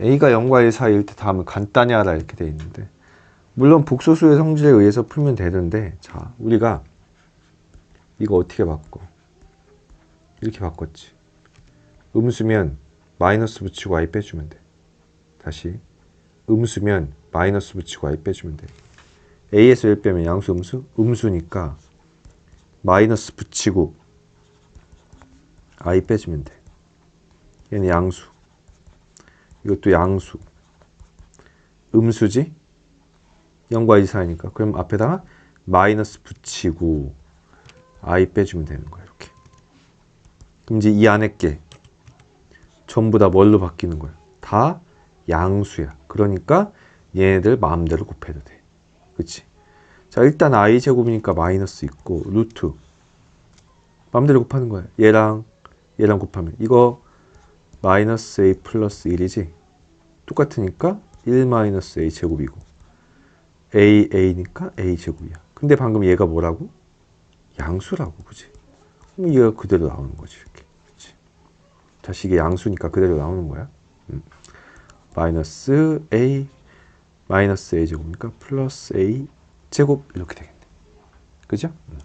a가 0과 1 사이일 때 다음은 간단히 하라 이렇게 돼 있는데 물론 복소수의 성질에 의해서 풀면 되는데 자 우리가 이거 어떻게 바꿔? 이렇게 바꿨지. 음수면 마이너스 붙이고 i 빼주면 돼. 다시. 음수면 마이너스 붙이고 i 빼주면 돼. A에서 1 빼면 양수 음수? 음수니까 마이너스 붙이고 i 빼주면 돼. 얘는 양수 이것도 양수. 음수지? 0과 2 사이니까. 그럼 앞에다가 마이너스 붙이고 i 빼주면 되는 거야 이렇게. 그럼 이제 이 안에 게 전부 다 뭘로 바뀌는 거야? 다 양수야. 그러니까 얘네들 마음대로 곱해도 돼. 그치? 자 일단 i 제곱이니까 마이너스 있고 루트. 마음대로 곱하는 거야. 얘랑 얘랑 곱하면. 이거 마이너스 a 플러스 1이지 똑같으니까 1 마이너스 a 제곱이고 a a니까 a 제곱이야 근데 방금 얘가 뭐라고? 양수라고 그지 그럼 얘가 그대로 나오는 거지 이렇게 그치? 다시 이게 양수니까 그대로 나오는 거야 음. 마이너스 a 마이너스 a 제곱이니까 플러스 a 제곱 이렇게 되겠네 그죠? 음.